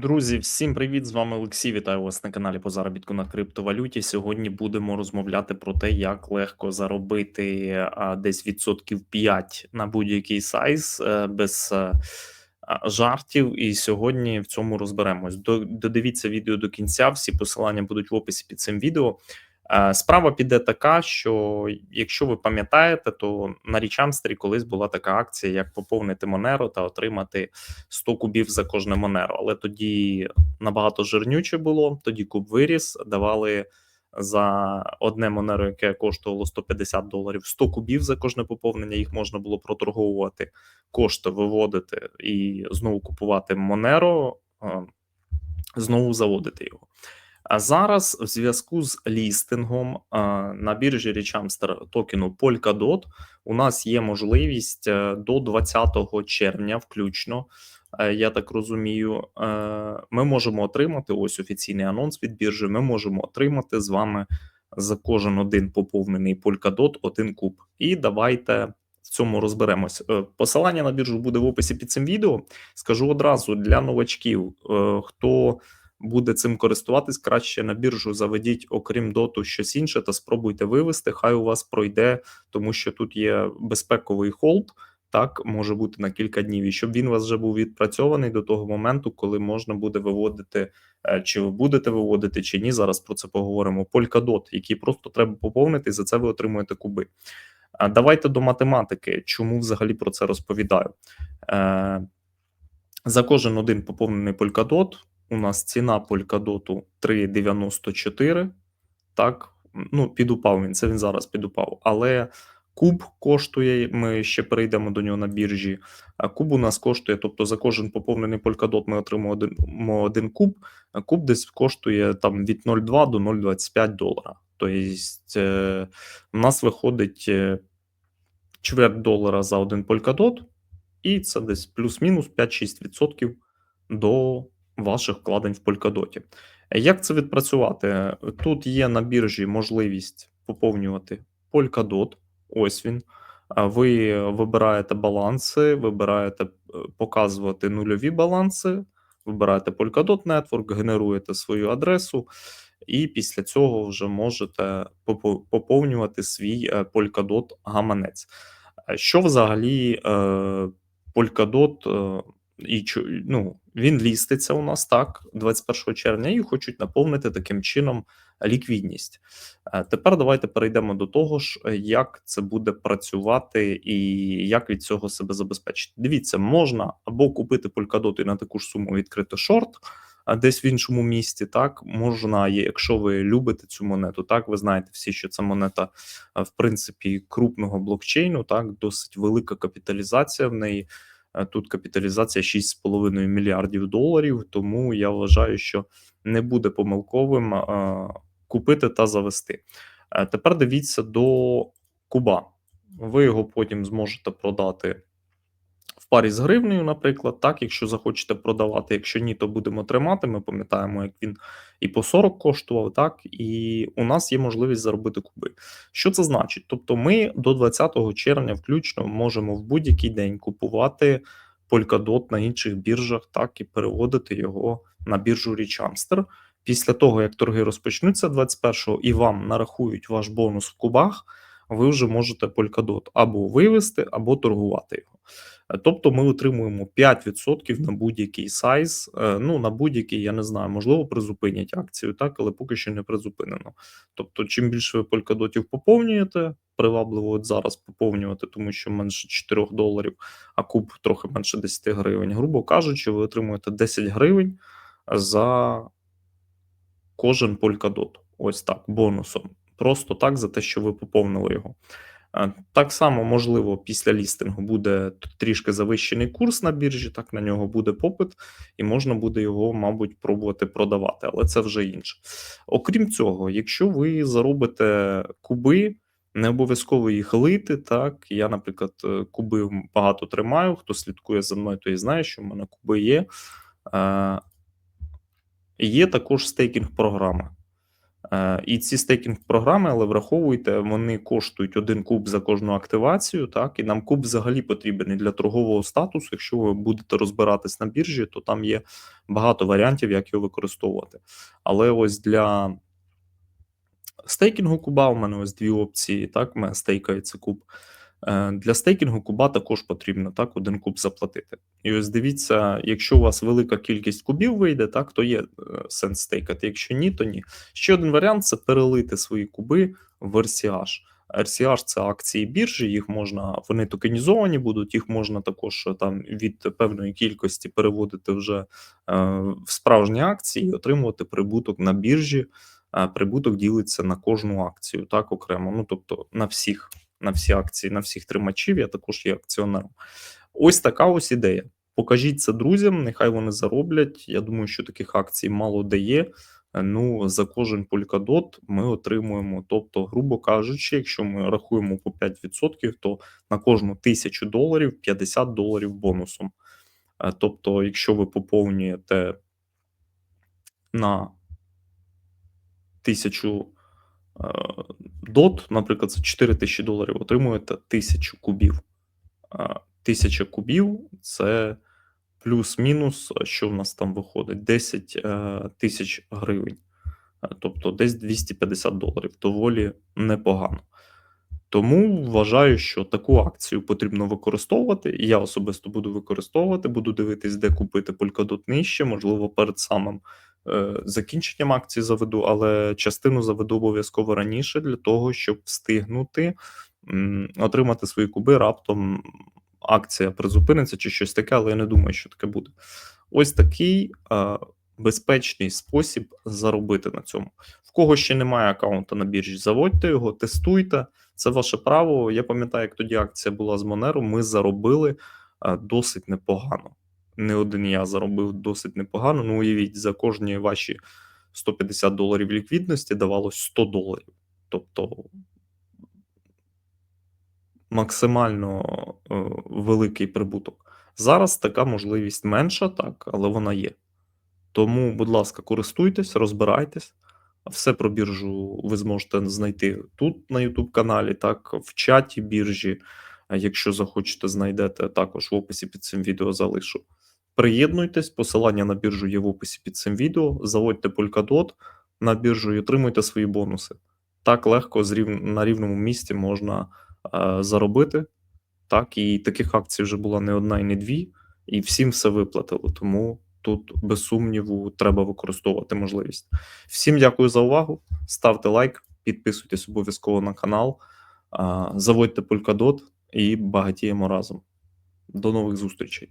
Друзі, всім привіт! З вами Олексій. Вітаю вас на каналі по заробітку на криптовалюті. Сьогодні будемо розмовляти про те, як легко заробити десь відсотків 5 на будь-який сайз е, без е, жартів. І сьогодні в цьому розберемось. До- Додивіться відео до кінця. Всі посилання будуть в описі під цим відео. Е, Справа піде така, що якщо ви пам'ятаєте, то на Річамстері колись була така акція, як поповнити Монеро та отримати 100 кубів за кожне Монеро. Але тоді набагато жирнюче було. Тоді куб виріс, давали за одне Монеро, яке коштувало 150 доларів, 100 кубів за кожне поповнення. Їх можна було проторговувати, кошти виводити і знову купувати Монеро, е, знову заводити його. А зараз, в зв'язку з лістингом на біржі Richamster токену Polkadot, у нас є можливість е, до 20 червня, включно, е, я так розумію, е, ми можемо отримати ось офіційний анонс від біржі. Ми можемо отримати з вами за кожен один поповнений Polkadot один куб. І давайте в цьому розберемось. Посилання на біржу буде в описі під цим відео. Скажу одразу для новачків, хто буде цим користуватись, краще на біржу заведіть, окрім доту, щось інше, та спробуйте вивести. Хай у вас пройде, тому що тут є безпековий холд. Так, може бути на кілька днів, і щоб він вас вже був відпрацьований до того моменту, коли можна буде виводити, е, чи ви будете виводити, чи ні. Зараз про це поговоримо. Polkadot, який просто треба поповнити, і за це ви отримуєте куби. Давайте до математики. Чому взагалі про це розповідаю? Е, За кожен один поповнений Polkadot у нас ціна Polkadot 3,94. Так, ну, підупав він, це він зараз підупав. Але куб коштує, ми ще перейдемо до нього на біржі. А куб у нас коштує, тобто за кожен поповнений Polkadot ми отримуємо один, куб. Куб десь коштує там від 0,2 до 0,25 долара. Тобто, е, у нас виходить е, чверть долара за один Polkadot, і це десь плюс-мінус 5-6% до ваших вкладень в Polkadot. Як це відпрацювати? Тут є на біржі можливість поповнювати Polkadot. Ось він. Ви вибираєте баланси, вибираєте е, показувати нульові баланси, вибираєте Polkadot Network, генеруєте свою адресу, і після цього вже можете поповнювати свій е, Polkadot гаманець. Е, Що взагалі Polkadot і ну, він ліститься у нас так 21 червня і хочуть наповнити таким чином ліквідність. Е, Тепер давайте перейдемо до того ж, е, як це буде працювати і як від цього себе забезпечити. Дивіться, можна або купити і на таку ж суму відкрити шорт. а Десь в іншому місті, так можна, якщо ви любите цю монету, так ви знаєте всі, що це монета в принципі крупного блокчейну, так досить велика капіталізація в неї. Е, Тут капіталізація 6,5 мільярдів доларів. Тому я вважаю, що не буде помилковим е, купити та завести. Е, Тепер дивіться до куба. Ви його потім зможете продати парі з гривнею, наприклад, так, якщо захочете продавати, якщо ні, то будемо тримати. Ми пам'ятаємо, як він і по 40 коштував, так, і у нас є можливість заробити куби. Що це значить? Тобто, ми до 20 червня включно можемо в будь-який день купувати Polkadot на інших біржах, так і переводити його на біржу Richamster. Після того, як торги розпочнуться 21-го і вам нарахують ваш бонус в кубах, ви вже можете Polkadot або вивести, або торгувати його. Тобто ми отримуємо 5% на будь-який сайз. Е, Ну, на будь-який, я не знаю, можливо, призупинять акцію, так, але поки що не призупинено. Тобто, чим більше ви полькадотів поповнюєте, привабливо от зараз поповнювати, тому що менше 4 доларів, а куб трохи менше 10 гривень. Грубо кажучи, ви отримуєте 10 гривень за кожен полькадот. Ось так, бонусом. Просто так за те, що ви поповнили його. Е, Так само, можливо, після лістингу буде трішки завищений курс на біржі, так на нього буде попит, і можна буде його, мабуть, пробувати продавати, але це вже інше. Окрім цього, якщо ви заробите куби, не обов'язково їх лити. Так, я, наприклад, е, куби багато тримаю. Хто слідкує за мною, той знає, що в мене куби є. Е, Є також стейкінг програма. Е, і ці стейкінг-програми, але враховуйте, вони коштують один куб за кожну активацію, так, і нам куб взагалі потрібен і для торгового статусу. Якщо ви будете розбиратись на біржі, то там є багато варіантів, як його використовувати. Але ось для стейкінгу куба у мене ось дві опції, так, стейкається куб. Е, Для стейкінгу куба також потрібно так, один куб заплатити. І ось дивіться, якщо у вас велика кількість кубів вийде, так, то є е, сенс стейкати. Якщо ні, то ні. Ще один варіант це перелити свої куби в RCH. RCH це акції біржі, їх можна, вони токенізовані будуть, їх можна також е, там від певної кількості переводити вже в справжні акції і отримувати прибуток на біржі. Прибуток ділиться на кожну акцію, так окремо. Ну тобто на всіх, на всі акції, на всіх тримачів. Я також є акціонером. Ось така ось ідея. Покажіть це друзям, нехай вони зароблять. Я думаю, що таких акцій мало де є. Е, Ну, за кожен полькадот ми отримуємо. Тобто, грубо кажучи, якщо ми рахуємо по 5%, то на кожну тисячу доларів 50 доларів бонусом. Е, Тобто, якщо ви поповнюєте на тисячу е, дот, наприклад, це 4 тисячі доларів, отримуєте тисячу кубів. Е, Тисяча кубів це плюс-мінус, що в нас там виходить? 10 е, тисяч гривень. Е, Тобто десь 250 доларів. Доволі непогано. Тому вважаю, що таку акцію потрібно використовувати. І я особисто буду використовувати, буду дивитись, де купити Polkadot нижче, можливо, перед самим е, закінченням акції заведу, але частину заведу обов'язково раніше для того, щоб встигнути отримати свої куби раптом. Акція призупиниться чи щось таке, але я не думаю, що таке буде. Ось такий е, безпечний спосіб заробити на цьому. В кого ще немає аккаунта на біржі, заводьте його, тестуйте. Це ваше право. Я пам'ятаю, як тоді акція була з Монеро. Ми заробили е, досить непогано. Не один я заробив досить непогано. Ну, уявіть, за кожні ваші 150 доларів ліквідності давалось 100 доларів. Тобто максимально е, великий прибуток. Зараз така можливість менша, так, але вона є. Тому, будь ласка, користуйтесь, розбирайтесь. Все про біржу ви зможете знайти тут на YouTube каналі, так, в чаті біржі. Якщо захочете, знайдете також в описі під цим відео залишу. Приєднуйтесь, посилання на біржу є в описі під цим відео. Заводьте Polkadot на біржу і отримуйте свої бонуси. Так легко на рівному місці можна е, заробити. Так, і таких акцій вже була не одна і не дві, і всім все виплатили. Тому тут, без сумніву, треба використовувати можливість. Всім дякую за увагу. Ставте лайк, підписуйтесь обов'язково на канал, а, заводьте Polkadot і багатіємо разом. До нових зустрічей.